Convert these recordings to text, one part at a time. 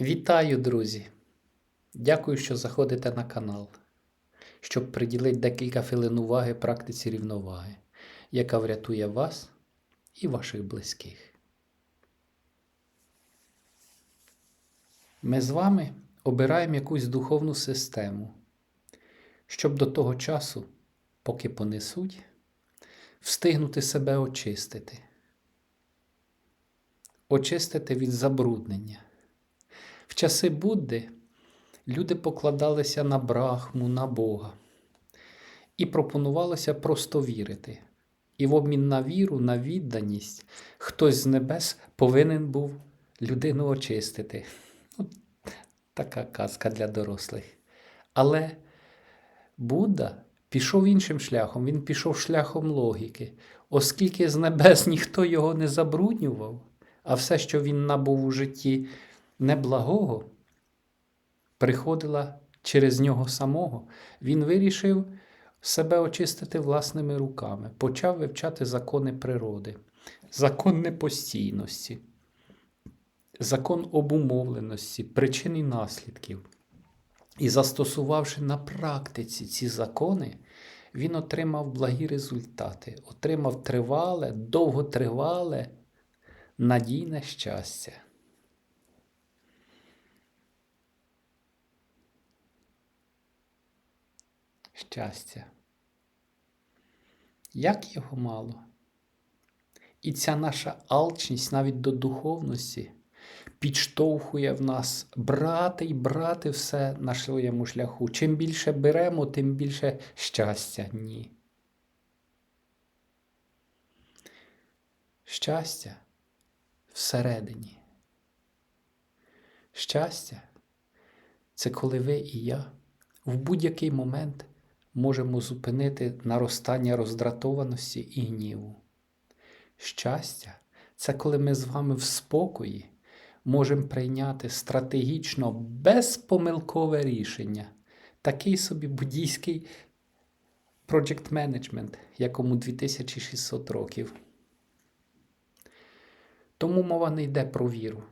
Вітаю, друзі! Дякую, що заходите на канал, щоб приділити декілька хвилин уваги практиці рівноваги, яка врятує вас і ваших близьких. Ми з вами обираємо якусь духовну систему, щоб до того часу, поки понесуть, встигнути себе очистити, очистити від забруднення. В часи Будди люди покладалися на брахму, на Бога. І пропонувалося просто вірити. І в обмін на віру, на відданість, хтось з небес повинен був людину очистити. Ну, така казка для дорослих. Але Будда пішов іншим шляхом, він пішов шляхом логіки, оскільки з небес ніхто його не забруднював, а все, що він набув у житті, неблагого приходила через нього самого, він вирішив себе очистити власними руками, почав вивчати закони природи, закон непостійності, закон обумовленості, причин і наслідків. І застосувавши на практиці ці закони, він отримав благі результати, отримав тривале, довготривале, надійне щастя. Щастя. Як його мало? І ця наша алчність навіть до духовності підштовхує в нас брати й брати все на своєму шляху. Чим більше беремо, тим більше щастя. Ні. Щастя всередині. Щастя це коли ви і я в будь-який момент можемо зупинити наростання роздратованості і гніву. Щастя це коли ми з вами в спокої можемо прийняти стратегічно безпомилкове рішення, такий собі буддійський project management, якому 2600 років. Тому мова не йде про віру.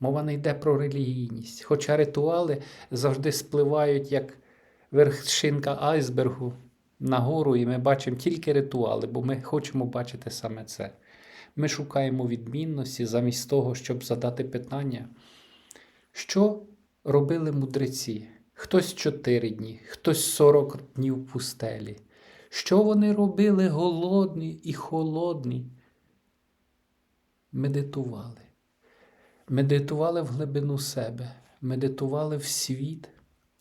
Мова не йде про релігійність. Хоча ритуали завжди спливають як вершинка айсбергу нагору, і ми бачимо тільки ритуали, бо ми хочемо бачити саме це. Ми шукаємо відмінності замість того, щоб задати питання, що робили мудреці? Хтось 4 дні, хтось 40 днів в пустелі. Що вони робили голодні і холодні? Медитували. Медитували в глибину себе, медитували в світ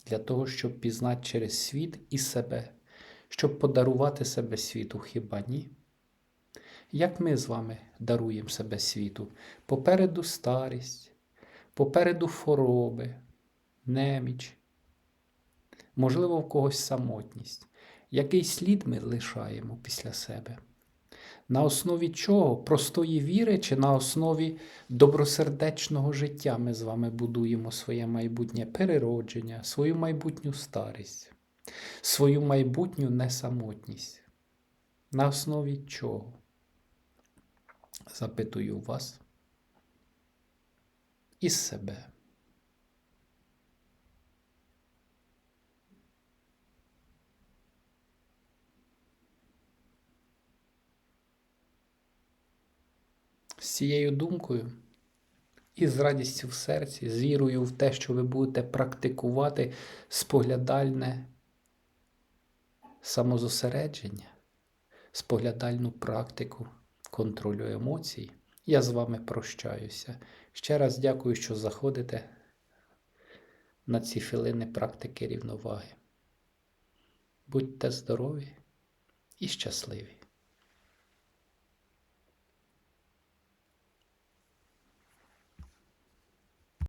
для того, щоб пізнати через світ і себе, щоб подарувати себе світу, хіба ні? Як ми з вами даруємо себе світу? Попереду старість, попереду хвороби, неміч, можливо, в когось самотність. Який слід ми лишаємо після себе? На основі чого? Простої віри чи на основі добросердечного життя ми з вами будуємо своє майбутнє переродження, свою майбутню старість, свою майбутню несамотність? На основі чого? Запитую вас із себе. Цією думкою і з радістю в серці, з вірою в те, що ви будете практикувати споглядальне самозосередження, споглядальну практику контролю емоцій. Я з вами прощаюся. Ще раз дякую, що заходите на ці хвилини практики рівноваги. Будьте здорові і щасливі!